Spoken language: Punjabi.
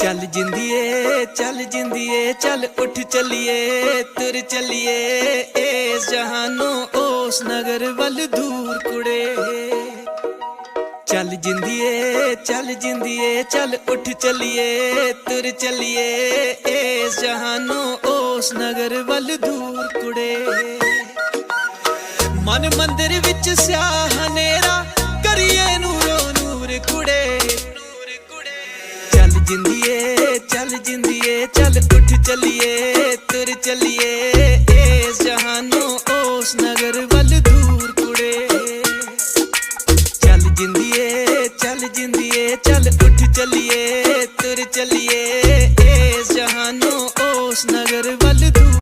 ਚੱਲ ਜਿੰਦੀਏ ਚੱਲ ਜਿੰਦੀਏ, ਚੱਲ ਉੱਠ ਚੱਲੀਏ, ਤੁਰ ਚੱਲੀਏ। ਇਸ ਜਹਾਨੋਂ ਉਸ ਨਗਰ ਵੱਲ ਦੂਰ ਕੁੜੇ। ਚੱਲ ਜਿੰਦੀਏ ਚੱਲ ਜਿੰਦੀਏ, ਚੱਲ ਉੱਠ ਚੱਲੀਏ, ਤੁਰ ਚੱਲੀਏ। ਇਸ ਜਹਾਨੋਂ ਉਸ ਨਗਰ ਵੱਲ ਦੂਰ ਕੁੜੇ। ਮਨ ਮੰਦਰ ਵਿੱਚ ਸਿਆਹ ਹਨੇਰਾ ਜਿੰਦੀਏ, ਚੱਲ ਜਿੰਦੀਏ, ਚੱਲ ਉੱਠ ਚੱਲੀਏ, ਤੁਰ ਚਲੀਏ। ਇਸ ਜਹਾਨੋਂ ਉਸ ਨਗਰ ਵੱਲ ਦੂਰ ਚੱਲ ਜਿੰਦੀਏ ਚੱਲ ਜਿੰਦੀਏ, ਚੱਲ ਉੱਠ ਚੱਲੀਏ, ਤੁਰ ਚੱਲੀਏ। ਇਸ ਜਹਾਨੋਂ ਉਸ ਨਗਰ ਵੱਲ